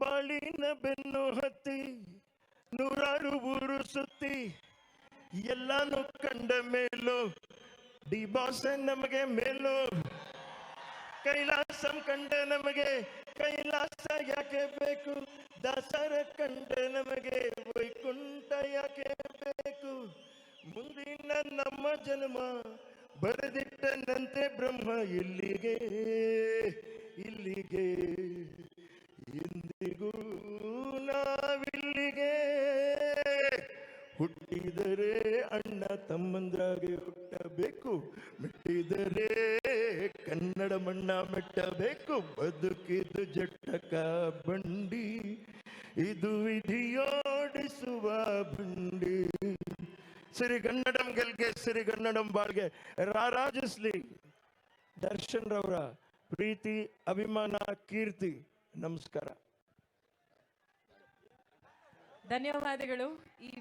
ಬಾಳಿನ ಬೆನ್ನು ಹತ್ತಿ, ನೂರಾರು ಊರು ಸುತ್ತಿ, ಎಲ್ಲಾನು ಕಂಡ ಮೇಲೋ ಡಿ ಬಾಸ್ ನಮಗೆ ಮೇಲೋ. ಕೈಲಾಸಂ ಕಂಡ ನಮಗೆ, ಕೈಲಾಸ ಯಾಕೆ ಬೇಕು? ದಾಸರ ಕಂಡ ನಮಗೆ, ವೈಕುಂಠ ಯಾಕೆ ಬೇಕು? ಮುಂದಿನ ನಮ್ಮ ಜನ್ಮ, ಬರೆದಿಟ್ಟನಂತೆ ಬ್ರಹ್ಮ ಇಲ್ಲಿಗೆ ಇಲ್ಲಿಗೆ ನಾವಿಲ್ಲಿಗೆ ಹುಟ್ಟಿದರೆ ಅಣ್ಣ ತಮ್ಮಂದ್ರಾಗೆ ಹುಟ್ಟಬೇಕು, ಮೆಟ್ಟಿದರೆ ಕನ್ನಡ ಮಣ್ಣ ಮೆಟ್ಟಬೇಕು, ಬದುಕಿದು ಜಟ್ಟಕ ಬಂಡಿ, ಇದು ವಿಧಿಯೋಡಿಸುವ ಬಂಡಿ. ಸಿರಿಗನ್ನಡಂ ಗೆಲ್ಗೆ, ಸಿರಿಗನ್ನಡಂ ಬಾಳ್ಗೆ, ರಾರಾಜಿಸ್ಲಿ. ದರ್ಶನ್ ರವರ ಪ್ರೀತಿ, ಅಭಿಮಾನ, ಕೀರ್ತಿ, ನಮಸ್ಕಾರ. ಧನ್ಯವಾದಗಳು. ಈ